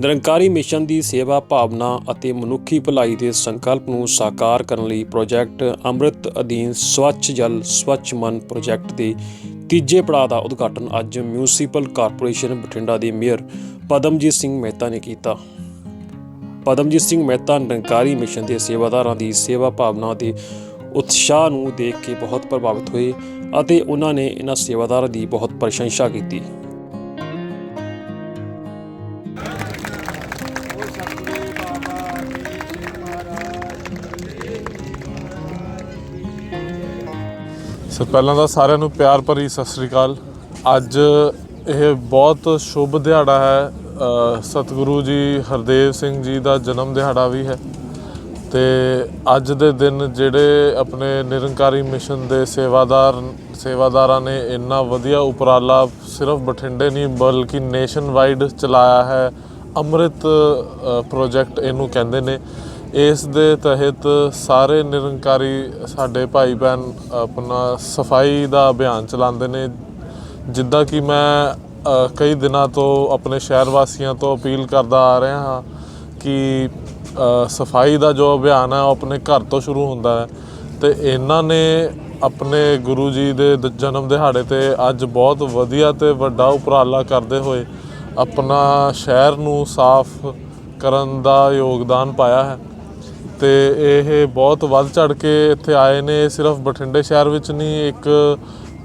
Nirankari mission ਦੀ ਸੇਵਾ ਭਾਵਨਾ ਅਤੇ ਮਨੁੱਖੀ ਭਲਾਈ ਦੇ ਸੰਕਲਪ ਨੂੰ ਸਾਕਾਰ ਕਰਨ ਲਈ ਪ੍ਰੋਜੈਕਟ ਅੰਮ੍ਰਿਤ ਅਧੀਨ ਸਵੱਛ ਜਲ, ਸਵੱਛ ਮਨ ਪ੍ਰੋਜੈਕਟ ਦੇ ਤੀਜੇ ਪੜਾਅ ਦਾ ਉਦਘਾਟਨ ਅੱਜ ਮਿਊਨਿਸਪਲ ਕਾਰਪੋਰੇਸ਼ਨ ਬਠਿੰਡਾ ਦੇ ਮੇਅਰ ਪਦਮਜੀਤ ਸਿੰਘ ਮਹਿਤਾ ਨੇ ਕੀਤਾ। ਪਦਮਜੀਤ ਸਿੰਘ ਮਹਿਤਾ ਨਿਰੰਕਾਰੀ ਮਿਸ਼ਨ ਦੇ ਸੇਵਾਦਾਰਾਂ ਦੀ ਸੇਵਾ ਭਾਵਨਾ ਦੇ ਉਤਸ਼ਾਹ ਨੂੰ ਦੇਖ ਕੇ ਬਹੁਤ ਪ੍ਰਭਾਵਿਤ ਹੋਏ ਅਤੇ ਉਹਨਾਂ ਨੇ ਇਹਨਾਂ ਸੇਵਾਦਾਰਾਂ ਦੀ ਬਹੁਤ ਪ੍ਰਸ਼ੰਸਾ ਕੀਤੀ। ਸੋ ਪਹਿਲਾਂ ਤਾਂ ਸਾਰਿਆਂ ਨੂੰ ਪਿਆਰ ਭਰੀ ਸਤਿ ਸ੍ਰੀ ਅਕਾਲ। ਅੱਜ ਇਹ ਬਹੁਤ ਸ਼ੁਭ ਦਿਹਾੜਾ ਹੈ। ਸਤਿਗੁਰੂ ਜੀ ਹਰਦੇਵ ਸਿੰਘ ਜੀ ਦਾ ਜਨਮ ਦਿਹਾੜਾ ਵੀ ਹੈ। ਤੇ ਅੱਜ ਦੇ ਦਿਨ ਜਿਹੜੇ ਆਪਣੇ ਨਿਰੰਕਾਰੀ ਮਿਸ਼ਨ ਦੇ ਸੇਵਾਦਾਰ, ਸੇਵਾਦਾਰਾਂ ਨੇ ਇੰਨਾ ਵਧੀਆ ਉਪਰਾਲਾ ਸਿਰਫ ਬਠਿੰਡੇ ਨਹੀਂ, ਬਲਕਿ ਨੇਸ਼ਨ ਵਾਈਡ ਚਲਾਇਆ ਹੈ। ਅੰਮ੍ਰਿਤ ਪ੍ਰੋਜੈਕਟ ਇਹਨੂੰ ਕਹਿੰਦੇ ਨੇ। ਇਸ ਦੇ ਤਹਿਤ ਸਾਰੇ ਨਿਰੰਕਾਰੀ ਸਾਡੇ ਭਾਈ ਭੈਣ ਆਪਣਾ ਸਫ਼ਾਈ ਦਾ ਅਭਿਆਨ ਚਲਾਉਂਦੇ ਨੇ। ਜਿੱਦਾਂ ਕਿ ਮੈਂ ਕਈ ਦਿਨਾਂ ਤੋਂ ਆਪਣੇ ਸ਼ਹਿਰ ਵਾਸੀਆਂ ਤੋਂ ਅਪੀਲ ਕਰਦਾ ਆ ਰਿਹਾ ਹਾਂ ਕਿ ਸਫ਼ਾਈ ਦਾ ਜੋ ਅਭਿਆਨ ਹੈ ਉਹ ਆਪਣੇ ਘਰ ਤੋਂ ਸ਼ੁਰੂ ਹੁੰਦਾ ਹੈ। ਤੇ ਇਹਨਾਂ ਨੇ ਆਪਣੇ ਗੁਰੂ ਜੀ ਦੇ, ਜਨਮ ਦਿਹਾੜੇ ਤੇ ਅੱਜ ਬਹੁਤ ਵਧੀਆ ਤੇ ਵੱਡਾ ਉਪਰਾਲਾ ਕਰਦੇ ਹੋਏ ਆਪਣਾ ਸ਼ਹਿਰ ਨੂੰ ਸਾਫ਼ ਕਰਨ ਦਾ ਯੋਗਦਾਨ ਪਾਇਆ ਹੈ। ਤੇ ਇਹ ਬਹੁਤ ਵੱਧ ਚੜ ਕੇ ਇੱਥੇ ਆਏ ਨੇ। ਸਿਰਫ ਬਠਿੰਡੇ ਸ਼ਹਿਰ ਵਿੱਚ ਨਹੀਂ, ਇੱਕ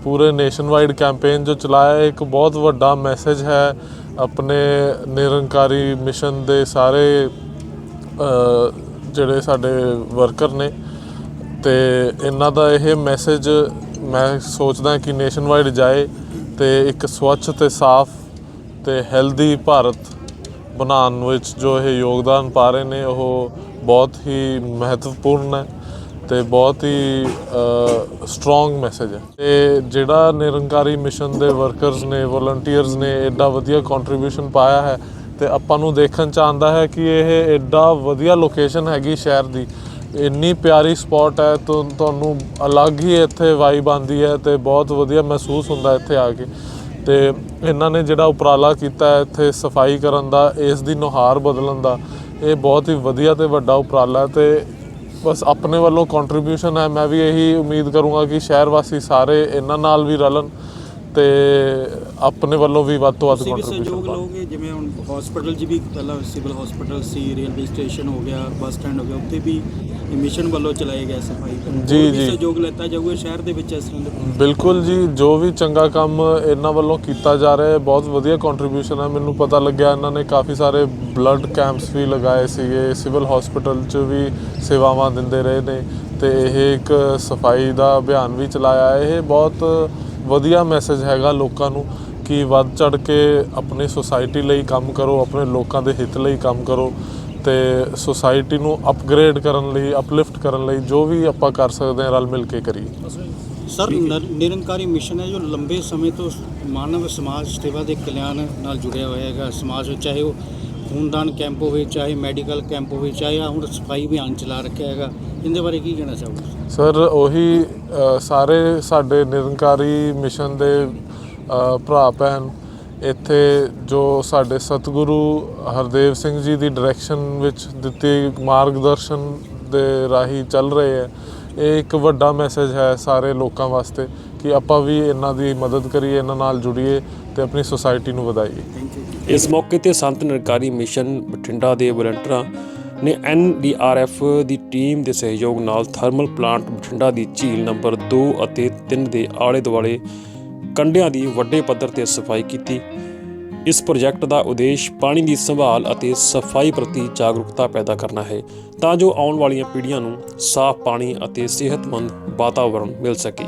ਪੂਰੇ ਨੇਸ਼ਨ ਵਾਈਡ ਕੈਂਪੇਨ ਜੋ ਚਲਾਇਆ ਇੱਕ ਬਹੁਤ ਵੱਡਾ ਮੈਸੇਜ ਹੈ ਆਪਣੇ ਨਿਰੰਕਾਰੀ ਮਿਸ਼ਨ ਦੇ ਸਾਰੇ ਜਿਹੜੇ ਸਾਡੇ ਵਰਕਰ ਨੇ। ਤੇ ਇਹਨਾਂ ਦਾ ਇਹ ਮੈਸੇਜ ਮੈਂ ਸੋਚਦਾ ਕਿ ਨੇਸ਼ਨ ਵਾਈਡ ਜਾਏ ਤੇ ਇੱਕ ਸਵੱਛ ਤੇ ਸਾਫ਼ ਤੇ ਹੈਲਦੀ ਭਾਰਤ ਬਣਾਉਣ ਵਿੱਚ ਜੋ ਇਹ ਯੋਗਦਾਨ ਪਾ ਰਹੇ ਨੇ, ਉਹ ਬਹੁਤ ਹੀ ਮਹੱਤਵਪੂਰਨ ਹੈ ਤੇ ਬਹੁਤ ਹੀ ਸਟਰੋਂਗ ਮੈਸੇਜ ਹੈ। ਤੇ ਜਿਹੜਾ ਨਿਰੰਕਾਰੀ ਮਿਸ਼ਨ ਦੇ ਵਰਕਰਸ ਨੇ ਵੋਲੰਟੀਅਰਸ ਨੇ ਐਡਾ ਵਧੀਆ ਕੰਟਰੀਬਿਊਸ਼ਨ ਪਾਇਆ ਹੈ ਤੇ ਆਪਾਂ ਨੂੰ ਦੇਖਣ ਚ ਆਂਦਾ ਹੈ ਕਿ ਇਹ ਐਡਾ ਵਧੀਆ ਲੋਕੇਸ਼ਨ ਹੈਗੀ ਸ਼ਹਿਰ ਦੀ। ਇੰਨੀ ਪਿਆਰੀ ਸਪੌਟ ਹੈ, ਤੁ, ਤੁਹਾਨੂੰ ਅਲੱਗ ਹੀ ਇੱਥੇ ਵਾਈਬ ਆਉਂਦੀ ਹੈ ਤੇ ਬਹੁਤ ਵਧੀਆ ਮਹਿਸੂਸ ਹੁੰਦਾ ਇੱਥੇ ਆ ਕੇ। ਤੇ ਇਹਨਾਂ ਨੇ ਜਿਹੜਾ ਉਪਰਾਲਾ ਕੀਤਾ ਹੈ ਇੱਥੇ ਸਫ਼ਾਈ ਕਰਨ ਦਾ ਇਸ ਦੀ ਨੁਹਾਰ ਬਦਲਣ ਦਾ ਇਹ ਬਹੁਤ ਹੀ ਵਧੀਆ ਤੇ ਵੱਡਾ ਉਪਰਾਲਾ ਤੇ ਬਸ ਆਪਣੇ ਵੱਲੋਂ ਕੰਟਰੀਬਿਊਸ਼ਨ ਹੈ। ਮੈਂ ਵੀ ਇਹੀ ਉਮੀਦ ਕਰੂੰਗਾ ਕਿ ਸ਼ਹਿਰ ਵਾਸੀ ਸਾਰੇ ਇਹਨਾਂ ਨਾਲ ਵੀ ਰਲਣ ਤੇ ਆਪਣੇ ਵੱਲੋਂ ਵੀ ਵੱਧ ਤੋਂ ਵੱਧ ਕੰਟਰੀਬਿਊਸ਼ਨ ਲਓਗੇ? ਜਿਵੇਂ ਹੁਣ ਹਸਪੀਟਲ 'ਚ ਵੀ ਪਹਿਲਾਂ ਸਿਵਲ ਹਸਪੀਟਲ ਸੀ ਰੇਲਵੇ ਸਟੇਸ਼ਨ ਹੋ ਗਿਆ ਬੱਸ ਸਟੈਂਡ ਹੋ ਗਿਆ ਉੱਥੇ ਵੀ ਮਿਸ਼ਨ ਵੱਲੋਂ ਚਲਾਏ ਗਏ ਸਫ਼ਾਈ ਜੀ, ਜੀ। ਸਹਿਯੋਗ ਲੈਤਾ ਜਾਊਗਾ ਸ਼ਹਿਰ ਦੇ ਵਿੱਚ ਇਸ ਤਰ੍ਹਾਂ ਦੇ ਬਿਲਕੁਲ ਜੀ ਜੋ ਵੀ ਚੰਗਾ ਕੰਮ ਇਹਨਾਂ ਵੱਲੋਂ ਕੀਤਾ ਜਾ ਰਿਹਾ ਹੈ ਬਹੁਤ ਵਧੀਆ ਕੰਟਰੀਬਿਊਸ਼ਨ ਹੈ ਮੈਨੂੰ ਪਤਾ ਲੱਗਿਆ ਇਹਨਾਂ ਨੇ ਕਾਫੀ ਸਾਰੇ ਬਲੱਡ ਕੈਂਪਸ ਵੀ ਲਗਾਏ ਸੀਗੇ ਸਿਵਲ ਹਸਪੀਟਲ 'ਚ ਵੀ ਸੇਵਾਵਾਂ ਦਿੰਦੇ ਰਹੇ ਨੇ ਤੇ ਇਹ ਇੱਕ ਸਫ਼ਾਈ ਦਾ ਅਭਿਆਨ ਵੀ ਚਲਾਇਆ ਹੈ। ਇਹ ਬਹੁਤ ਵਧੀਆ ਮੈਸੇਜ ਹੈਗਾ ਲੋਕਾਂ ਨੂੰ ਕਿ ਵੱਧ ਚੜ ਕੇ ਆਪਣੀ ਸੁਸਾਇਟੀ ਲਈ ਕੰਮ ਕਰੋ ਆਪਣੇ ਲੋਕਾਂ ਦੇ ਹਿੱਤ ਲਈ ਕੰਮ ਕਰੋ ਤੇ ਸੁਸਾਇਟੀ ਨੂੰ ਅਪਗ੍ਰੇਡ ਕਰਨ ਲਈ ਅਪਲਿਫਟ ਕਰਨ ਲਈ ਜੋ ਵੀ ਆਪਾਂ ਕਰ ਸਕਦੇ ਹਾਂ ਰਲ ਮਿਲ ਕੇ ਕਰੀਏ। ਸਰ ਨਰ- ਨਿਰੰਕਾਰੀ ਮਿਸ਼ਨ ਹੈ ਜੋ ਲੰਬੇ ਸਮੇਂ ਤੋਂ ਮਾਨਵ ਸਮਾਜ ਸੇਵਾ ਦੇ ਕਲਿਆਣ ਨਾਲ ਜੁੜਿਆ ਹੋਇਆ ਹੈਗਾ। ਸਮਾਜ ਵਿੱਚ ਚਾਹੇ ਉਹ ਖੂਨਦਾਨ ਕੈਂਪ ਹੋਵੇ ਚਾਹੇ ਮੈਡੀਕਲ ਕੈਂਪ ਹੋਵੇ ਚਾਹੇ ਹੁਣ ਸਫ਼ਾਈ ਅਭਿਆਨ ਚਲਾ ਰੱਖਿਆ ਹੈਗਾ। ਇਹਦੇ ਬਾਰੇ ਕੀ ਕਹਿਣਾ ਚਾਹੋਗੇ? ਸਰ ਉਹੀ ਸਾਰੇ ਸਾਡੇ ਨਿਰੰਕਾਰੀ ਮਿਸ਼ਨ ਦੇ ਭਰਾ ਭੈਣ ਇੱਥੇ ਜੋ ਸਾਡੇ ਸਤਿਗੁਰੂ ਹਰਦੇਵ ਸਿੰਘ ਜੀ ਦੀ ਡਾਇਰੈਕਸ਼ਨ ਵਿੱਚ ਦਿੱਤੀ ਮਾਰਗਦਰਸ਼ਨ ਦੇ ਰਾਹੀਂ ਚੱਲ ਰਹੇ ਹੈ ਇਹ ਇੱਕ ਵੱਡਾ ਮੈਸੇਜ ਹੈ ਸਾਰੇ ਲੋਕਾਂ ਵਾਸਤੇ ਕਿ ਆਪਾਂ ਵੀ ਇਹਨਾਂ ਦੀ ਮਦਦ ਕਰੀਏ ਇਹਨਾਂ ਨਾਲ ਜੁੜੀਏ ਤੇ ਆਪਣੀ ਸੁਸਾਇਟੀ ਨੂੰ ਵਧਾਈਏ। ਇਸ ਮੌਕੇ ਤੇ ਸੰਤ ਨਿਰਕਾਰੀ ਮਿਸ਼ਨ ਬਠਿੰਡਾ ਦੇ ਵਲੰਟੀਅਰਾਂ ਨੇ ਐਨਡੀਆਰਐਫ ਦੀ ਟੀਮ ਦੇ ਸਹਿਯੋਗ ਨਾਲ ਥਰਮਲ ਪਲਾਂਟ ਬਠਿੰਡਾ ਦੀ ਝੀਲ ਨੰਬਰ 2 ਅਤੇ 3 ਦੇ ਆਲੇ ਦੁਆਲੇ ਕੰਢਿਆਂ ਦੀ ਵੱਡੇ ਪੱਧਰ ਤੇ ਸਫ਼ਾਈ ਕੀਤੀ। ਇਸ ਪ੍ਰੋਜੈਕਟ ਦਾ ਉਦੇਸ਼ ਪਾਣੀ ਦੀ ਸੰਭਾਲ ਅਤੇ ਸਫ਼ਾਈ ਪ੍ਰਤੀ ਜਾਗਰੂਕਤਾ ਪੈਦਾ ਕਰਨਾ ਹੈ, ਤਾਂ ਜੋ ਆਉਣ ਵਾਲੀਆਂ ਪੀੜ੍ਹੀਆਂ ਨੂੰ ਸਾਫ਼ ਪਾਣੀ ਅਤੇ ਸਿਹਤਮੰਦ ਵਾਤਾਵਰਣ ਮਿਲ ਸਕੇ।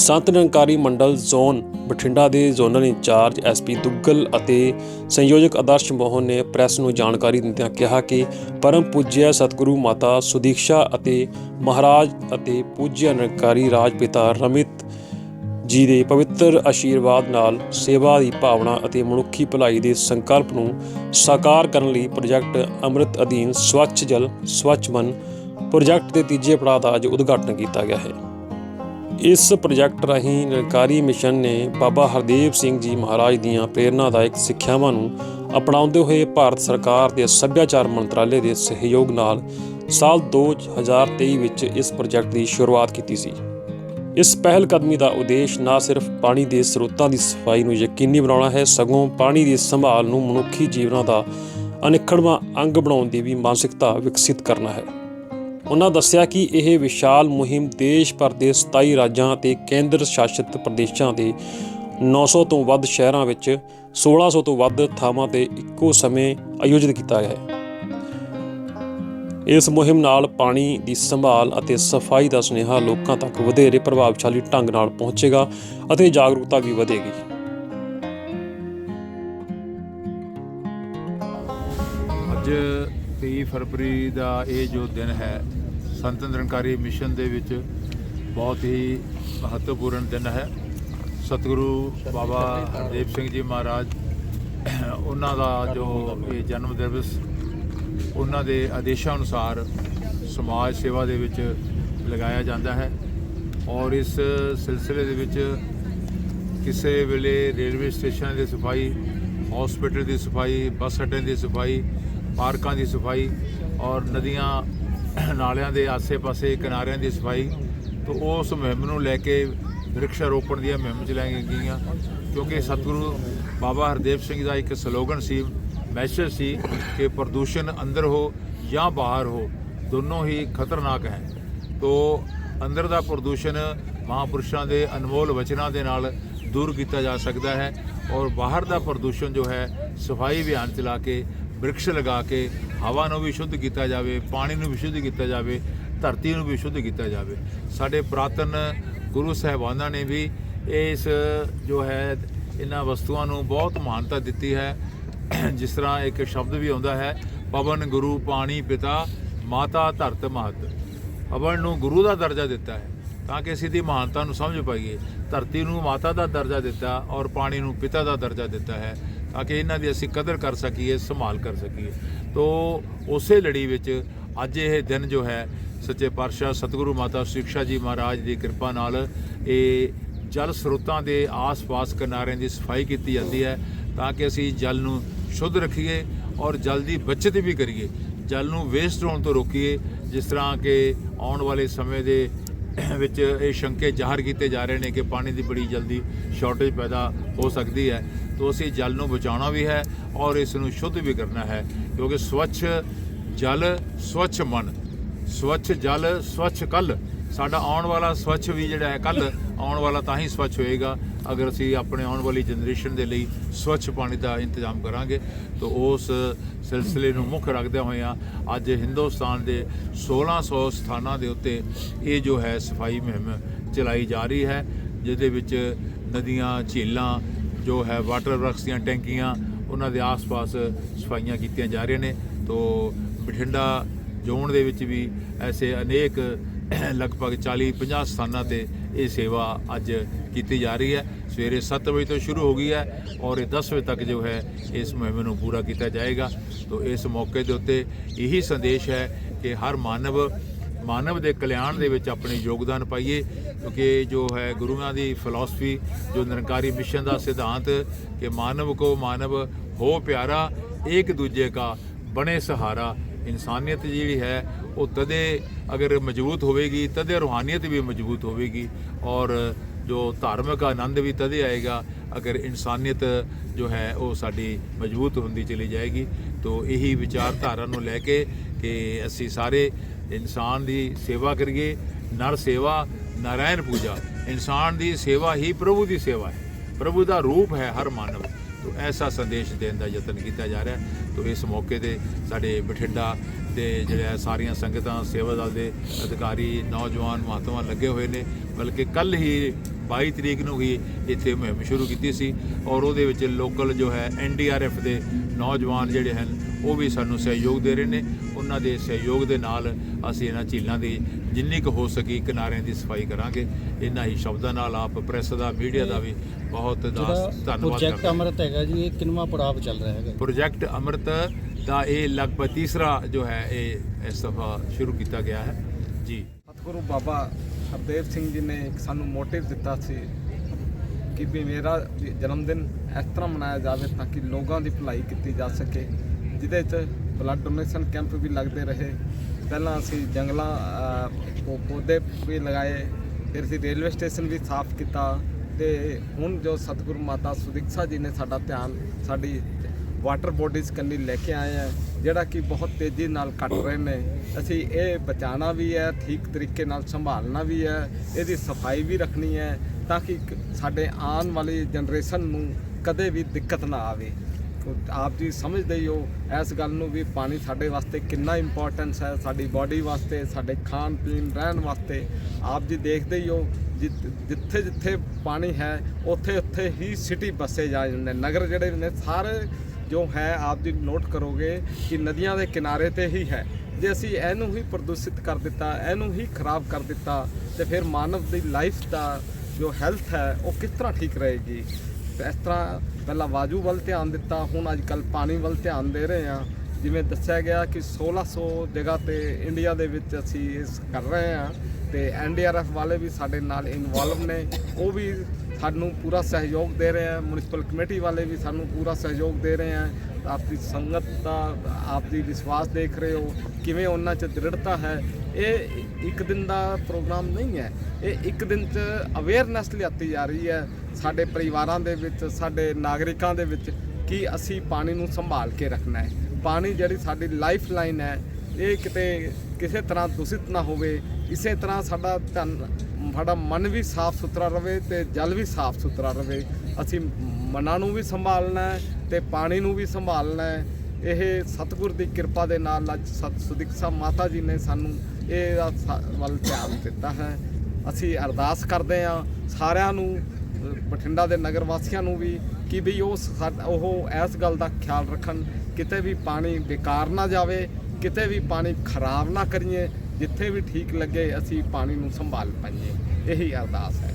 ਸੰਤ ਨਿਰੰਕਾਰੀ ਮੰਡਲ ਜ਼ੋਨ ਬਠਿੰਡਾ ਦੇ ਜ਼ੋਨਲ ਇੰਚਾਰਜ ਐਸਪੀ ਦੁੱਗਲ ਅਤੇ ਸੰਯੋਜਕ ਆਦਰਸ਼ ਮੋਹਨ ਨੇ ਪ੍ਰੈਸ ਨੂੰ ਜਾਣਕਾਰੀ ਦਿੰਦਿਆਂ ਕਿਹਾ ਕਿ ਪਰਮ ਪੂਜਿਆ ਸਤਿਗੁਰੂ ਮਾਤਾ ਸੁਦੀਕਸ਼ਾ ਅਤੇ ਮਹਾਰਾਜ ਅਤੇ ਪੂਜਿਆ ਨਿਰੰਕਾਰੀ ਰਾਜ ਪਿਤਾ ਰਮਿਤ ਜੀ ਦੇ ਪਵਿੱਤਰ ਆਸ਼ੀਰਵਾਦ ਨਾਲ ਸੇਵਾ ਦੀ ਭਾਵਨਾ ਅਤੇ ਮਨੁੱਖੀ ਭਲਾਈ ਦੇ ਸੰਕਲਪ ਨੂੰ ਸਾਕਾਰ ਕਰਨ ਲਈ ਪ੍ਰੋਜੈਕਟ ਅੰਮ੍ਰਿਤ ਅਧੀਨ ਸਵੱਛ ਜਲ, ਸਵੱਛ ਮਨ ਪ੍ਰੋਜੈਕਟ ਦੇ ਤੀਜੇ ਪੜਾਅ ਦਾ ਅੱਜ ਉਦਘਾਟਨ ਕੀਤਾ ਗਿਆ ਹੈ। ਇਸ ਪ੍ਰੋਜੈਕਟ ਰਾਹੀਂ ਨਿਰਕਾਰੀ ਮਿਸ਼ਨ ਨੇ ਬਾਬਾ ਹਰਦੇਵ ਸਿੰਘ ਜੀ ਮਹਾਰਾਜ ਦੀਆਂ ਪ੍ਰੇਰਨਾਦਾਇਕ ਸਿੱਖਿਆਵਾਂ ਨੂੰ ਅਪਣਾਉਂਦੇ ਹੋਏ ਭਾਰਤ ਸਰਕਾਰ ਦੇ ਸੱਭਿਆਚਾਰ ਮੰਤਰਾਲੇ ਦੇ ਸਹਿਯੋਗ ਨਾਲ ਸਾਲ 2023 ਵਿੱਚ ਇਸ ਪ੍ਰੋਜੈਕਟ ਦੀ ਸ਼ੁਰੂਆਤ ਕੀਤੀ ਸੀ। ਇਸ ਪਹਿਲ ਕਦਮੀ ਦਾ ਉਦੇਸ਼ ਨਾ ਸਿਰਫ ਪਾਣੀ ਦੇ ਸਰੋਤਾਂ ਦੀ ਸਫ਼ਾਈ ਨੂੰ ਯਕੀਨੀ ਬਣਾਉਣਾ ਹੈ, ਸਗੋਂ ਪਾਣੀ ਦੀ ਸੰਭਾਲ ਨੂੰ ਮਨੁੱਖੀ ਜੀਵਨਾਂ ਦਾ ਅਨਿੱਖੜਵਾਂ ਅੰਗ ਬਣਾਉਣ ਦੀ ਵੀ ਮਾਨਸਿਕਤਾ ਵਿਕਸਿਤ ਕਰਨਾ ਹੈ। ਉਹਨਾਂ ਦੱਸਿਆ ਕਿ ਇਹ ਵਿਸ਼ਾਲ ਮੁਹਿੰਮ ਦੇਸ਼ ਭਰ ਦੇ 27 ਰਾਜਾਂ ਅਤੇ ਕੇਂਦਰ ਸ਼ਾਸਿਤ ਪ੍ਰਦੇਸ਼ਾਂ ਦੇ 900 ਤੋਂ ਵੱਧ ਸ਼ਹਿਰਾਂ ਵਿੱਚ 1600 ਤੋਂ ਵੱਧ ਥਾਵਾਂ ਤੇ ਇੱਕੋ ਸਮੇਂ ਆਯੋਜਿਤ ਕੀਤਾ ਗਿਆ ਹੈ। ਇਸ ਮੁਹਿੰਮ ਨਾਲ ਪਾਣੀ ਦੀ ਸੰਭਾਲ ਅਤੇ ਸਫ਼ਾਈ ਦਾ ਸੁਨੇਹਾ ਲੋਕਾਂ ਤੱਕ ਵਧੇਰੇ ਪ੍ਰਭਾਵਸ਼ਾਲੀ ਢੰਗ ਨਾਲ ਪਹੁੰਚੇਗਾ ਅਤੇ ਜਾਗਰੂਕਤਾ ਵੀ ਵਧੇਗੀ। ਅੱਜ 23 ਫਰਵਰੀ ਦਾ ਇਹ ਜੋ ਦਿਨ ਹੈ ਸੰਤ ਨਿਰੰਕਾਰੀ ਮਿਸ਼ਨ ਦੇ ਵਿੱਚ ਬਹੁਤ ਹੀ ਮਹੱਤਵਪੂਰਨ ਦਿਨ ਹੈ। ਸਤਿਗੁਰੂ ਬਾਬਾ ਹਰਦੇਵ ਸਿੰਘ ਜੀ ਮਹਾਰਾਜ, ਉਹਨਾਂ ਦਾ ਜੋ ਇਹ ਜਨਮ ਦਿਵਸ, ਉਹਨਾਂ ਦੇ ਆਦੇਸ਼ਾਂ ਅਨੁਸਾਰ ਸਮਾਜ ਸੇਵਾ ਦੇ ਵਿੱਚ ਲਗਾਇਆ ਜਾਂਦਾ ਹੈ ਔਰ ਇਸ ਸਿਲਸਿਲੇ ਦੇ ਵਿੱਚ ਕਿਸੇ ਵੇਲੇ ਰੇਲਵੇ ਸਟੇਸ਼ਨਾਂ ਦੀ ਸਫ਼ਾਈ, ਹਸਪੀਟਲ ਦੀ ਸਫ਼ਾਈ, ਬੱਸ ਅੱਡਿਆਂ ਦੀ ਸਫ਼ਾਈ, ਪਾਰਕਾਂ ਦੀ ਸਫ਼ਾਈ ਔਰ ਨਦੀਆਂ ਨਾਲਿਆਂ ਦੇ ਆਸੇ-ਪਾਸੇ, ਕਿਨਾਰਿਆਂ ਦੀ ਸਫ਼ਾਈ, ਤੋਂ ਉਸ ਮੁਹਿੰਮ ਨੂੰ ਲੈ ਕੇ ਵਿਰਕਸ਼ ਰੋਪਣ ਦੀਆਂ ਮੁਹਿੰਮ ਚਲਾਈਆਂ ਗਈਆਂ। ਕਿਉਂਕਿ ਸਤਿਗੁਰੂ ਬਾਬਾ ਹਰਦੇਵ ਸਿੰਘ ਦਾ ਇੱਕ ਸਲੋਗਨ ਸੀ, ਮੈਸੇਜ ਸੀ ਕਿ ਪ੍ਰਦੂਸ਼ਣ ਅੰਦਰ ਹੋ ਜਾਂ ਬਾਹਰ ਹੋ, ਦੋਨੋਂ ਹੀ ਖਤਰਨਾਕ ਹੈ। ਤੋ ਅੰਦਰ ਦਾ ਪ੍ਰਦੂਸ਼ਣ ਮਹਾਪੁਰਸ਼ਾਂ ਦੇ ਅਨਮੋਲ ਵਚਨਾਂ ਦੇ ਨਾਲ ਦੂਰ ਕੀਤਾ ਜਾ ਸਕਦਾ ਹੈ ਔਰ ਬਾਹਰ ਦਾ ਪ੍ਰਦੂਸ਼ਣ ਜੋ ਹੈ, ਸਫ਼ਾਈ ਅਭਿਆਨ ਚਲਾ ਕੇ ਬ੍ਰਿਕਸ਼ ਲਗਾ ਕੇ ਹਵਾ ਨੂੰ ਵੀ ਸ਼ੁੱਧ ਕੀਤਾ ਜਾਵੇ, ਪਾਣੀ ਨੂੰ ਵੀ ਸ਼ੁੱਧ ਕੀਤਾ ਜਾਵੇ, ਧਰਤੀ ਨੂੰ ਵੀ ਸ਼ੁੱਧ ਕੀਤਾ ਜਾਵੇ। ਸਾਡੇ ਪ੍ਰਾਤਨ ਗੁਰੂ ਸਾਹਿਬਾਨਾਂ ਨੇ ਵੀ ਇਸ ਜੋ ਹੈ, ਇਹਨਾਂ ਵਸਤੂਆਂ ਨੂੰ ਬਹੁਤ ਮਹਾਨਤਾ ਦਿੱਤੀ ਹੈ। ਜਿਸ ਤਰ੍ਹਾਂ ਇੱਕ ਸ਼ਬਦ ਵੀ ਆਉਂਦਾ ਹੈ, ਪਵਨ ਗੁਰੂ ਪਾਣੀ ਪਿਤਾ, ਮਾਤਾ ਧਰਤ ਮਹਤ। ਪਵਨ ਨੂੰ ਗੁਰੂ ਦਾ ਦਰਜਾ ਦਿੱਤਾ ਹੈ, ਤਾਂ ਕਿ ਅਸੀਂ ਦੀ ਮਹਾਨਤਾ ਨੂੰ ਸਮਝ ਪਾਈਏ। ਧਰਤੀ ਨੂੰ ਮਾਤਾ ਦਾ ਦਰਜਾ ਦਿੱਤਾ ਔਰ ਪਾਣੀ ਨੂੰ ਪਿਤਾ ਦਾ ਦਰਜਾ ਦਿੱਤਾ ਹੈ। ਤਾਂ ਕਿ ਇਹਨਾਂ ਦੀ ਅਸੀਂ ਕਦਰ ਕਰ ਸਕੀਏ, ਸੰਭਾਲ ਕਰ ਸਕੀਏ। ਤੋ ਉਸੇ ਲੜੀ ਵਿੱਚ ਅੱਜ ਇਹ ਦਿਨ ਜੋ ਹੈ, ਸੱਚੇ ਪਾਤਸ਼ਾਹ ਸਤਿਗੁਰੂ ਮਾਤਾ ਸ਼ਿਕਸ਼ਾ ਜੀ ਮਹਾਰਾਜ ਦੀ ਕਿਰਪਾ ਨਾਲ ਇਹ ਜਲ ਸਰੋਤਾਂ ਦੇ ਆਸ-ਪਾਸ ਕਿਨਾਰਿਆਂ ਦੀ ਸਫ਼ਾਈ ਕੀਤੀ ਜਾਂਦੀ ਹੈ ਤਾਂ ਕਿ ਅਸੀਂ ਜਲ ਨੂੰ ਸ਼ੁੱਧ ਰੱਖੀਏ ਔਰ ਜਲ ਦੀ ਬਚਤ ਵੀ ਕਰੀਏ। ਜਲ ਨੂੰ ਵੇਸਟ ਹੋਣ ਤੋਂ ਰੋਕੀਏ, ਜਿਸ ਤਰ੍ਹਾਂ ਕਿ ਆਉਣ ਵਾਲੇ ਸਮੇਂ ਦੇ ਵਿੱਚ ਇਹ ਸ਼ੰਕੇ ਜ਼ਾਹਰ ਕੀਤੇ ਜਾ ਰਹੇ ਨੇ ਕਿ ਪਾਣੀ ਦੀ ਬੜੀ ਜਲਦੀ ਸ਼ਾਰਟੇਜ ਪੈਦਾ ਹੋ ਸਕਦੀ ਹੈ। ਤੋਂ ਅਸੀਂ ਜਲ ਨੂੰ ਬਚਾਉਣਾ ਵੀ ਹੈ ਔਰ ਇਸ ਨੂੰ ਸ਼ੁੱਧ ਵੀ ਕਰਨਾ ਹੈ, ਕਿਉਂਕਿ ਸਵੱਛ ਜਲ, ਸਵੱਛ ਮਨ, ਸਵੱਛ ਜਲ, ਸਵੱਛ ਕੱਲ, ਸਾਡਾ ਆਉਣ ਵਾਲਾ ਸਵੱਛ ਵੀ ਜਿਹੜਾ ਹੈ ਕੱਲ, ਆਉਣ ਵਾਲਾ ਤਾਂ ਹੀ ਸਵੱਛ ਹੋਏਗਾ, ਅਗਰ ਅਸੀਂ ਆਪਣੇ ਆਉਣ ਵਾਲੀ ਜਨਰੇਸ਼ਨ ਦੇ ਲਈ ਸਵੱਛ ਪਾਣੀ ਦਾ ਇੰਤਜ਼ਾਮ ਕਰਾਂਗੇ, ਤਾਂ ਉਸ ਸਿਲਸਿਲੇ ਨੂੰ ਮੁੱਖ ਰੱਖਦੇ ਹੋਇਆਂ ਅੱਜ ਹਿੰਦੁਸਤਾਨ ਦੇ 1600 ਸਥਾਨਾਂ ਦੇ ਉੱਤੇ ਇਹ ਜੋ ਹੈ ਸਫ਼ਾਈ ਮੁਹਿੰਮ ਚਲਾਈ ਜਾ ਰਹੀ ਹੈ, ਜਿਹਦੇ ਵਿੱਚ ਨਦੀਆਂ, ਝੀਲਾਂ ਜੋ ਹੈ ਵਾਟਰ ਵਰਕਸ ਦੀਆਂ ਟੈਂਕੀਆਂ, ਉਹਨਾਂ ਦੇ ਆਸ-ਪਾਸ ਸਫਾਈਆਂ ਕੀਤੀਆਂ ਜਾ ਰਹੀਆਂ ਨੇ। ਤੋਂ ਬਠਿੰਡਾ ਜ਼ੋਨ ਦੇ ਵਿੱਚ ਵੀ ਐਸੇ ਅਨੇਕ ਲਗਭਗ 40-50 ਸਥਾਨਾਂ ਤੇ ਇਹ ਸੇਵਾ ਅੱਜ ਕੀਤੀ ਜਾ ਰਹੀ ਹੈ। ਸਵੇਰੇ 7 ਵਜੇ ਤੋਂ ਸ਼ੁਰੂ ਹੋ ਗਈ ਹੈ ਔਰ ਇਹ 10 ਵਜੇ ਤੱਕ ਜੋ ਹੈ ਇਸ ਮੁਹਿੰਮ ਨੂੰ ਪੂਰਾ ਕੀਤਾ ਜਾਏਗਾ। ਤੋਂ ਇਸ ਮੌਕੇ ਦੇ ਉੱਤੇ ਇਹੀ ਸੰਦੇਸ਼ ਹੈ ਕਿ ਹਰ ਮਾਨਵ ਮਾਨਵ ਦੇ ਕਲਿਆਣ ਦੇ ਵਿੱਚ ਆਪਣੇ ਯੋਗਦਾਨ ਪਾਈਏ, ਕਿਉਂਕਿ ਜੋ ਹੈ ਗੁਰੂਆਂ ਦੀ ਫਿਲਾਸਫੀ ਜੋ ਨਿਰੰਕਾਰੀ ਮਿਸ਼ਨ ਦਾ ਸਿਧਾਂਤ ਕਿ ਮਾਨਵ ਕੋ ਮਾਨਵ ਹੋ ਪਿਆਰਾ ਇੱਕ ਦੂਜੇ ਕਾ ਬਣੇ ਸਹਾਰਾ। ਇਨਸਾਨੀਅਤ ਜਿਹੜੀ ਹੈ, ਉਹ ਤਦੇ ਅਗਰ ਮਜ਼ਬੂਤ ਹੋਵੇਗੀ, ਤਦੇ ਰੂਹਾਨੀਅਤ ਵੀ ਮਜ਼ਬੂਤ ਹੋਵੇਗੀ ਔਰ ਜੋ ਧਾਰਮਿਕ ਆਨੰਦ ਵੀ ਤਦੇ ਆਏਗਾ, ਅਗਰ ਇਨਸਾਨੀਅਤ ਜੋ ਹੈ, ਉਹ ਸਾਡੀ ਮਜ਼ਬੂਤ ਹੁੰਦੀ ਚਲੀ ਜਾਏਗੀ। ਤੋਂ ਇਹੀ ਵਿਚਾਰਧਾਰਾ ਨੂੰ ਲੈ ਕੇ ਕਿ ਅਸੀਂ ਸਾਰੇ ਇਨਸਾਨ ਦੀ ਸੇਵਾ ਕਰੀਏ, ਨਰ ਸੇਵਾ, ਨਾਰਾਇਣ ਪੂਜਾ। ਇਨਸਾਨ ਦੀ ਸੇਵਾ ਹੀ ਪ੍ਰਭੂ ਦੀ ਸੇਵਾ ਹੈ। ਪ੍ਰਭੂ ਦਾ ਰੂਪ ਹੈ ਹਰ ਮਾਨਵ। ਤੋਂ ਐਸਾ ਸੰਦੇਸ਼ ਦੇਣ ਦਾ ਯਤਨ ਕੀਤਾ ਜਾ ਰਿਹਾ ਹੈ। ਇਸ ਮੌਕੇ ਤੇ ਸਾਡੇ ਬਠਿੰਡਾ ਦੇ ਜਿਹੜਾ ਸਾਰੀਆਂ ਸੰਗਤਾਂ, ਸੇਵਾ ਦਲ ਦੇ ਅਧਿਕਾਰੀ, ਨੌਜਵਾਨ, ਮਹਾਤਮਾ ਲੱਗੇ ਹੋਏ ਨੇ। ਬਲਕਿ ਕੱਲ ਹੀ 22 ਤਰੀਕ ਨੂੰ ਹੀ ਇੱਥੇ ਮੁਹਿੰਮ ਸ਼ੁਰੂ ਕੀਤੀ ਸੀ। ਔਰ ਉਹਦੇ ਵਿੱਚ ਲੋਕਲ ਜੋ ਹੈ ਐਨਡੀਆਰਐਫ ਦੇ ਨੌਜਵਾਨ ਜਿਹੜੇ ਹਨ ਉਹ ਵੀ ਸਾਨੂੰ ਸਹਿਯੋਗ ਦੇ ਰਹੇ ਨੇ। ਉਹਨਾਂ ਦੇ ਸਹਿਯੋਗ ਦੇ ਨਾਲ ਅਸੀਂ ਇਹਨਾਂ ਝੀਲਾਂ ਦੀ ਜਿੰਨੀ ਕੁ ਹੋ ਸਕੀ ਕਿਨਾਰਿਆਂ ਦੀ ਸਫ਼ਾਈ ਕਰਾਂਗੇ। ਇਹਨਾਂ ਹੀ ਸ਼ਬਦਾਂ ਨਾਲ ਆਪ ਪ੍ਰੈਸ ਦਾ ਮੀਡੀਆ ਦਾ ਵੀ ਬਹੁਤ ਧੰਨਵਾਦ ਪ੍ਰੋਜੈਕਟ ਕਰਦਾ ਅੰਮ੍ਰਿਤ ਹੈਗਾ ਜੀ ਇਹ ਕਿੰਨਵਾਂ ਪੜਾਅ ਚੱਲ ਰਿਹਾ ਹੈਗਾ ਪ੍ਰੋਜੈਕਟ ਅੰਮ੍ਰਿਤ ਦਾ ਇਹ ਲਗਭਗ ਤੀਸਰਾ ਜੋ ਹੈ ਇਹ ਇਸ ਦਫਾ ਸ਼ੁਰੂ ਕੀਤਾ ਗਿਆ ਹੈ। ਜੀ। ਸਤਿਗੁਰੂ ਬਾਬਾ ਹਰਦੇਵ ਸਿੰਘ ਜੀ ਨੇ ਇੱਕ ਸਾਨੂੰ ਮੋਟਿਵ ਦਿੱਤਾ ਸੀ ਕਿ ਵੀ ਮੇਰਾ ਜਨਮ ਦਿਨ ਇਸ ਤਰ੍ਹਾਂ ਮਨਾਇਆ ਜਾਵੇ ਤਾਂ ਕਿ ਲੋਕਾਂ ਦੀ ਭਲਾਈ ਕੀਤੀ ਜਾ ਸਕੇ। ਜਿਹਦੇ 'ਚ ਬਲੱਡ ਡੋਨੇਸ਼ਨ ਕੈਂਪ ਵੀ ਲੱਗਦੇ ਰਹੇ। ਪਹਿਲਾਂ ਅਸੀਂ ਜੰਗਲਾਂ ਪੌਦੇ ਵੀ ਲਗਾਏ, ਫਿਰ ਅਸੀਂ ਰੇਲਵੇ ਸਟੇਸ਼ਨ ਵੀ ਸਾਫ਼ ਕੀਤਾ ਤੇ ਹੁਣ ਜੋ ਸਤਿਗੁਰੂ ਮਾਤਾ ਸੁਦਿਕਸ਼ਾ ਜੀ ਨੇ ਸਾਡਾ ਧਿਆਨ, ਸਾਡੀ ਵਾਟਰ ਬੋਡੀਜ਼ ਕੰਨੀ ਲੈ ਕੇ ਆਏ ਆ, ਜਿਹੜਾ ਕਿ ਬਹੁਤ ਤੇਜ਼ੀ ਨਾਲ ਘਟ ਰਹੇ ਨੇ। ਅਸੀਂ ਇਹ ਬਚਾਉਣਾ ਵੀ ਹੈ, ਠੀਕ ਤਰੀਕੇ ਨਾਲ ਸੰਭਾਲਣਾ ਵੀ ਹੈ, ਇਹਦੀ ਸਫ਼ਾਈ ਵੀ ਰੱਖਣੀ ਹੈ, ਤਾਂ ਕਿ ਸਾਡੇ ਆਉਣ ਵਾਲੀ ਜਨਰੇਸ਼ਨ ਨੂੰ ਕਦੇ ਵੀ ਦਿੱਕਤ ਨਾ ਆਵੇ। ਆਪ ਜੀ ਸਮਝਦੇ ਹੀ ਹੋ, ਇਸ ਗੱਲ ਨੂੰ ਵੀ ਪਾਣੀ ਸਾਡੇ ਵਾਸਤੇ ਕਿੰਨਾ ਇੰਪੋਰਟੈਂਸ ਹੈ, ਸਾਡੀ ਬਾਡੀ ਵਾਸਤੇ, ਸਾਡੇ ਖਾਣ ਪੀਣ, ਰਹਿਣ ਵਾਸਤੇ। ਆਪ ਜੀ ਦੇਖਦੇ ਹੀ ਹੋ ਜਿ- ਜਿੱਥੇ ਜਿੱਥੇ ਪਾਣੀ ਹੈ ਉੱਥੇ ਉੱਥੇ ਹੀ ਸਿਟੀ ਬਸੇ ਜਾ ਜਾਂਦੇ ਨਗਰ ਜਿਹੜੇ ਨੇ, ਸਾਰੇ ਜੋ ਹੈ, ਆਪ ਜੀ ਨੋਟ ਕਰੋਗੇ ਕਿ ਨਦੀਆਂ ਦੇ ਕਿਨਾਰੇ ਤੇ ਹੀ ਹੈ। ਜੇ ਅਸੀਂ ਇਹਨੂੰ ਹੀ ਪ੍ਰਦੂਸ਼ਿਤ ਕਰ ਦਿੱਤਾ, ਇਹਨੂੰ ਹੀ ਖਰਾਬ ਕਰ ਦਿੱਤਾ, ਤੇ ਫਿਰ ਮਾਨਵ ਦੀ ਲਾਈਫ ਦਾ ਜੋ ਹੈਲਥ ਹੈ, ਉਹ ਕਿਸ ਤਰ੍ਹਾਂ ਠੀਕ ਰਹੇਗੀ? ਤੇ ਇਸ ਤਰ੍ਹਾਂ ਪਹਿਲਾਂ ਵਾਜੂ ਵੱਲ ਧਿਆਨ ਦਿੱਤਾ, ਹੁਣ ਅੱਜ ਕੱਲ ਪਾਣੀ ਵੱਲ ਧਿਆਨ ਦੇ ਰਹੇ ਹਾਂ। ਜਿਵੇਂ ਦੱਸਿਆ ਗਿਆ ਕਿ 1600 ਜਗ੍ਹਾ ਤੇ ਇੰਡੀਆ ਦੇ ਵਿੱਚ ਅਸੀਂ ਇਸ ਕਰ ਰਹੇ ਹਾਂ ਤੇ ਐਨਡੀਆਰਐਫ ਵਾਲੇ ਵੀ ਸਾਡੇ ਨਾਲ ਇਨਵੋਲਵ ਨੇ। ਉਹ ਵੀ ਸਾਨੂੰ ਪੂਰਾ ਸਹਿਯੋਗ ਦੇ ਰਹੇ ਆ ਮਿਊਨਿਸਪਲ ਕਮੇਟੀ ਵਾਲੇ ਵੀ ਸਾਨੂੰ ਪੂਰਾ ਸਹਿਯੋਗ ਦੇ ਰਹੇ ਆ ਆਪਦੀ ਸੰਗਤ ਦਾ, ਆਪਦੀ ਵਿਸ਼ਵਾਸ ਦੇਖ ਰਹੇ ਹੋ। ਕਿਵੇਂ ਉਹਨਾਂ 'ਚ ਦ੍ਰਿੜਤਾ ਹੈ ਇਹ ਇੱਕ ਦਿਨ ਦਾ ਪ੍ਰੋਗਰਾਮ ਨਹੀਂ ਹੈ। ਇਹ ਇੱਕ ਦਿਨ 'ਚ ਅਵੇਅਰਨੈਸ ਲਿਆਤੀ ਜਾ ਰਹੀ ਹੈ ਸਾਡੇ ਪਰਿਵਾਰਾਂ ਦੇ ਵਿੱਚ, ਸਾਡੇ ਨਾਗਰਿਕਾਂ ਦੇ ਵਿੱਚ ਕਿ ਅਸੀਂ ਪਾਣੀ ਨੂੰ ਸੰਭਾਲ ਕੇ ਰੱਖਣਾ ਹੈ। ਪਾਣੀ ਜਿਹੜੀ ਸਾਡੀ ਲਾਈਫ ਲਾਈਨ ਹੈ, ਇਹ ਕਿਤੇ ਕਿਸੇ ਤਰ੍ਹਾਂ ਦੂਸ਼ਿਤ ਨਾ ਹੋਵੇ। ਇਸੇ ਤਰ੍ਹਾਂ ਸਾਡਾ ਧਨ, ਸਾਡਾ ਮਨ ਵੀ ਸਾਫ਼ ਸੁਥਰਾ ਰਵੇ ਤੇ ਜਲ ਵੀ ਸਾਫ਼ ਸੁਥਰਾ ਰਵੇ। ਅਸੀਂ ਮਨਾਂ ਨੂੰ ਵੀ ਸੰਭਾਲਣਾ ਹੈ ਤੇ ਪਾਣੀ ਨੂੰ ਵੀ ਸੰਭਾਲਣਾ ਹੈ। ਇਹ ਸਤਿਗੁਰ ਦੀ ਕਿਰਪਾ ਦੇ ਨਾਲ ਅੱਜ ਸਤ ਸੁਦਿਕਸ਼ਾ ਮਾਤਾ ਜੀ ਨੇ ਸਾਨੂੰ ਇਹਦਾ ਇਹ ਵੱਲ ਧਿਆਨ ਦਿੱਤਾ ਹੈ। ਅਸੀਂ ਅਰਦਾਸ ਕਰਦੇ ਹਾਂ ਸਾਰਿਆਂ ਨੂੰ ਅ, ਬਠਿੰਡਾ ਦੇ ਨਗਰ ਵਾਸੀਆਂ ਨੂੰ ਵੀ ਕਿ ਵੀ ਉਹ ਸਾ- ਉਹ ਇਸ ਗੱਲ ਦਾ ਖਿਆਲ ਰੱਖਣ ਕਿਤੇ ਵੀ ਪਾਣੀ ਬੇਕਾਰ ਨਾ ਜਾਵੇ ਕਿਤੇ ਵੀ ਪਾਣੀ ਖਰਾਬ ਨਾ ਕਰੀਏ ਜਿੱਥੇ ਵੀ ਠੀਕ ਲੱਗੇ ਅਸੀਂ ਪਾਣੀ ਨੂੰ ਸੰਭਾਲ ਪਾਈਏ। ਇਹੀ ਅਰਦਾਸ ਹੈ।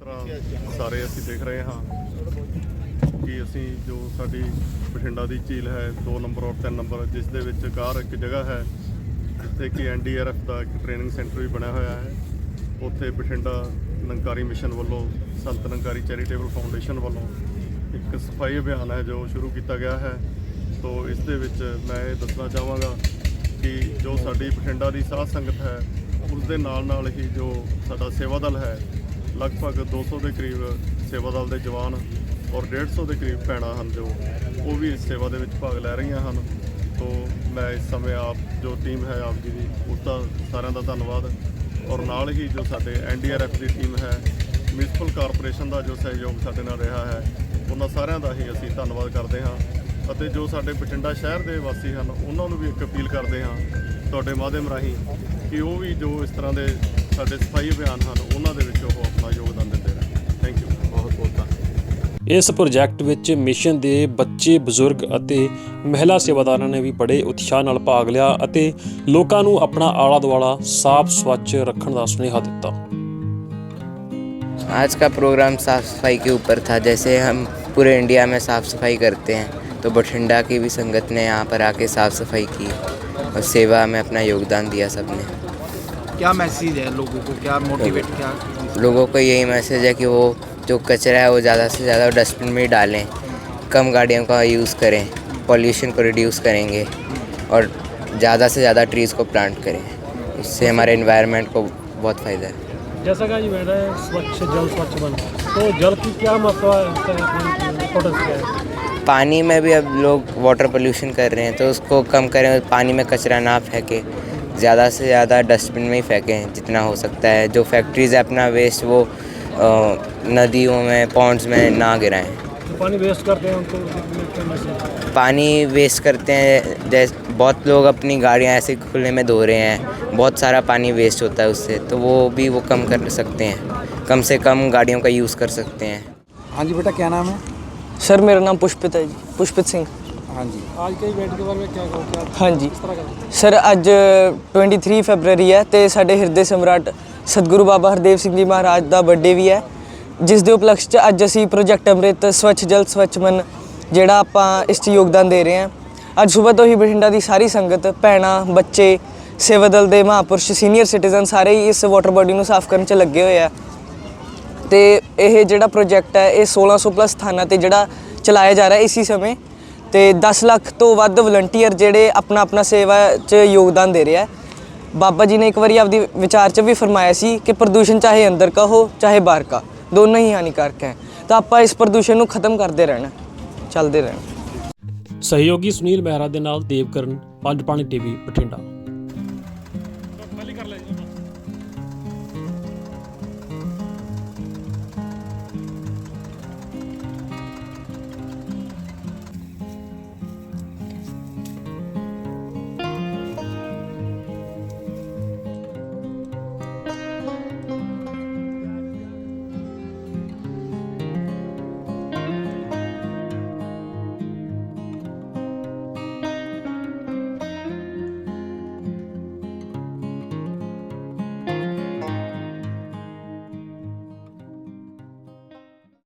ਤਰ੍ਹਾਂ ਸਾਰੇ ਅਸੀਂ ਦੇਖ ਰਹੇ ਹਾਂ ਕਿ ਅਸੀਂ ਜੋ ਸਾਡੀ ਬਠਿੰਡਾ ਦੀ ਝੀਲ ਹੈ 2 ਨੰਬਰ ਔਰ 3 ਨੰਬਰ ਜਿਸ ਦੇ ਵਿੱਚ ਕਾਰ ਇੱਕ ਜਗ੍ਹਾ ਹੈ ਜਿੱਥੇ ਕਿ ਐਨਡੀਆਰਐਫ ਦਾ ਇੱਕ ਟ੍ਰੇਨਿੰਗ ਸੈਂਟਰ ਵੀ ਬਣਿਆ ਹੋਇਆ ਹੈ। ਉੱਥੇ ਬਠਿੰਡਾ ਨੰਕਾਰੀ ਮਿਸ਼ਨ ਵੱਲੋਂ, ਸੰਤ ਨੰਕਾਰੀ ਚੈਰੀਟੇਬਲ ਫਾਊਂਡੇਸ਼ਨ ਵੱਲੋਂ ਇੱਕ ਸਫ਼ਾਈ ਅਭਿਆਨ ਹੈ ਜੋ ਸ਼ੁਰੂ ਕੀਤਾ ਗਿਆ ਹੈ। ਤੋਂ ਇਸ ਦੇ ਵਿੱਚ ਮੈਂ ਇਹ ਦੱਸਣਾ ਚਾਹਾਂਗਾ ਕਿ ਜੋ ਸਾਡੀ ਬਠਿੰਡਾ ਦੀ ਸਾਧ ਸੰਗਤ ਹੈ ਉਸ ਦੇ ਨਾਲ ਨਾਲ ਹੀ ਜੋ ਸਾਡਾ ਸੇਵਾ ਦਲ ਹੈ, ਲਗਭਗ 200 ਦੇ ਕਰੀਬ ਸੇਵਾ ਦਲ ਦੇ ਜਵਾਨ ਔਰ 150 ਦੇ ਕਰੀਬ ਭੈਣਾਂ ਹਨ ਜੋ, ਉਹ ਵੀ ਇਸ ਸੇਵਾ ਦੇ ਵਿੱਚ ਭਾਗ ਲੈ ਰਹੀਆਂ ਹਨ। ਤੋਂ ਮੈਂ ਇਸ ਸਮੇਂ ਆਪ ਜੋ ਟੀਮ ਹੈ ਆਪ ਜੀ ਦੀ ਉਸ ਦਾ ਸਾਰਿਆਂ ਦਾ ਧੰਨਵਾਦ। ਔਰ ਨਾਲ ਹੀ ਜੋ ਸਾਡੇ ਐਨਡੀਆਰਐਫ ਦੀ ਟੀਮ ਹੈ ਮਿਊਨਿਸਪਲ ਕਾਰਪੋਰੇਸ਼ਨ ਦਾ ਜੋ ਸਹਿਯੋਗ ਸਾਡੇ ਨਾਲ ਰਿਹਾ ਹੈ, ਉਹਨਾਂ ਸਾਰਿਆਂ ਦਾ ਹੀ ਅਸੀਂ ਧੰਨਵਾਦ ਕਰਦੇ ਹਾਂ। ਅਤੇ ਜੋ ਸਾਡੇ ਬਠਿੰਡਾ ਸ਼ਹਿਰ ਦੇ ਵਾਸੀ ਹਨ, ਉਹਨਾਂ ਨੂੰ ਵੀ ਇੱਕ ਅਪੀਲ ਕਰਦੇ ਹਾਂ, ਤੁਹਾਡੇ ਮਾਧਿਅਮ ਰਾਹੀਂ ਕਿ ਉਹ ਵੀ ਜੋ ਇਸ ਤਰ੍ਹਾਂ ਦੇ ਸਾਡੇ ਸਫ਼ਾਈ ਅਭਿਆਨ ਹਨ, ਉਹਨਾਂ ਦੇ ਵਿੱਚ ਉਹ ਆਪਣਾ ਯੋਗਦਾਨ ਦਿੰਦੇ ਰਹਿਣ। ਥੈਂਕ ਯੂ ਬਹੁਤ ਬਹੁਤ ਧੰਨਵਾਦ। ਇਸ ਪ੍ਰੋਜੈਕਟ ਵਿੱਚ ਮਿਸ਼ਨ ਦੇ ਬੱਚੇ, ਬਜ਼ੁਰਗ ਅਤੇ ਮਹਿਲਾ ਸੇਵਾਦਾਰਾਂ ਨੇ ਵੀ ਬੜੇ ਉਤਸ਼ਾਹ ਨਾਲ ਭਾਗ ਲਿਆ ਅਤੇ ਲੋਕਾਂ ਨੂੰ ਆਪਣਾ ਆਲਾ ਦੁਆਲਾ ਸਾਫ਼ ਸਵੱਛ ਰੱਖਣ ਦਾ ਸੁਨੇਹਾ ਦਿੱਤਾ आज का प्रोग्राम साफ़ सफाई के ऊपर था जैसे हम पूरे इंडिया में साफ़ सफाई करते हैं तो बठिंडा की भी संगत ने यहाँ पर आके साफ़ सफाई की और सेवा में अपना योगदान दिया सबने क्या मैसेज है लोगों को क्या मोटिवेट क्या लोगों को यही मैसेज है कि वो जो कचरा है वो ज़्यादा से ज़्यादा डस्टबिन में ही डालें कम गाड़ियों का यूज़ करें पॉल्यूशन को रिड्यूस करेंगे और ज़्यादा से ज़्यादा ट्रीज़ को प्लांट करें। इससे हमारे इन्वायरमेंट को बहुत फ़ायदा है। जैसा कि स्वच्छ जल स्वच्छ बन। तो जल की क्या है? है? पानी में भी अब लोग वाटर पोल्यूशन कर रहे हैं तो उसको कम करें पानी में कचरा ना फेंकें। ज़्यादा से ज़्यादा डस्टबिन में ही फेंकें जितना हो सकता है। जो फैक्ट्रीज़ है अपना वेस्ट वो नदियों में पॉन्ड्स में ना गिराएँ। जो पानी वेस्ट करते हैं उनको पानी वेस्ट करते हैं जैसे बहुत लोग अपनी गाड़ियाँ ऐसे खुले में धो रहे हैं बहुत सारा पानी वेस्ट होता है उससे तो वो भी वो कम कर सकते हैं कम से कम गाड़ियों का यूज़ कर सकते हैं हाँ जी बेटा क्या नाम है सर मेरा नाम पुष्पित है जी पुष्पित सिंह हाँ जी आज के इवेंट के बारे में क्या कहो क्या ਹਾਂਜੀ किस तरह का ਸਰ ਅੱਜ 23 ਫਰਵਰੀ ਹੈ ਤੇ ਸਾਡੇ ਹਿਰਦੇ ਸਮਰਾਟ ਸਤਿਗੁਰੂ ਬਾਬਾ ਹਰਦੇਵ ਸਿੰਘ ਜੀ ਮਹਾਰਾਜ ਦਾ ਬਰਥਡੇ ਵੀ ਹੈ ਜਿਸ ਦੇ ਉਪਲਕਸ਼ 'ਚ ਅੱਜ ਅਸੀਂ ਪ੍ਰੋਜੈਕਟ ਅੰਮ੍ਰਿਤ ਸਵੱਛ ਜਲ ਸਵੱਛ ਮਨ ਜਿਹੜਾ ਆਪਾਂ ਇਸ 'ਚ ਯੋਗਦਾਨ ਦੇ ਰਹੇ ਹਾਂ। ਅੱਜ ਸਵੇਰ ਤੋਂ ਹੀ ਬਠਿੰਡਾ ਦੀ ਸਾਰੀ ਸੰਗਤ, ਭੈਣਾਂ, ਬੱਚੇ ਸੇਵਾਦਲ ਦੇ ਮਹਾਂਪੁਰਸ਼ ਸੀਨੀਅਰ ਸਿਟੀਜ਼ਨ ਸਾਰੇ ਹੀ ਇਸ ਵਾਟਰ ਬੋਡੀ ਨੂੰ ਸਾਫ਼ ਕਰਨ 'ਚ ਲੱਗੇ ਹੋਏ ਆ। ਤੇ ਇਹ ਜਿਹੜਾ ਪ੍ਰੋਜੈਕਟ ਹੈ, ਇਹ 1600 ਪਲੱਸ ਸਥਾਨਾਂ ਤੇ ਜਿਹੜਾ ਚਲਾਇਆ ਜਾ ਰਿਹਾ ਇਸੀ ਸਮੇਂ। ਤੇ 10 ਲੱਖ ਤੋਂ ਵੱਧ ਵਲੰਟੀਅਰ ਜਿਹੜੇ ਆਪਣਾ ਆਪਣਾ ਸੇਵਾ 'ਚ ਯੋਗਦਾਨ ਦੇ ਰਿਹਾ ਬਾਬਾ ਜੀ ਨੇ ਇੱਕ ਵਾਰੀ ਆਪਦੀ ਵਿਚਾਰ 'ਚ ਵੀ ਫਰਮਾਇਆ ਸੀ ਕਿ ਪ੍ਰਦੂਸ਼ਣ ਚਾਹੇ ਅੰਦਰ ਕਾ ਹੋ, ਚਾਹੇ ਬਾਹਰ ਕਾ, ਦੋਨੋਂ ਹੀ ਹਾਨੀਕਾਰਕ ਹੈ। ਤਾਂ ਆਪਾਂ ਇਸ ਪ੍ਰਦੂਸ਼ਣ ਨੂੰ ਖਤਮ ਕਰਦੇ ਰਹਿਣਾ। ਚੱਲਦੇ ਰਹਿਣ। ਸਹਿਯੋਗੀ ਸੁਨੀਲ ਮਹਿਰਾ ਦੇ ਨਾਲ ਦੇਵਕਰਨ ਪੰਜ ਪਾਣੀ ਟੀਵੀ ਬਠਿੰਡਾ।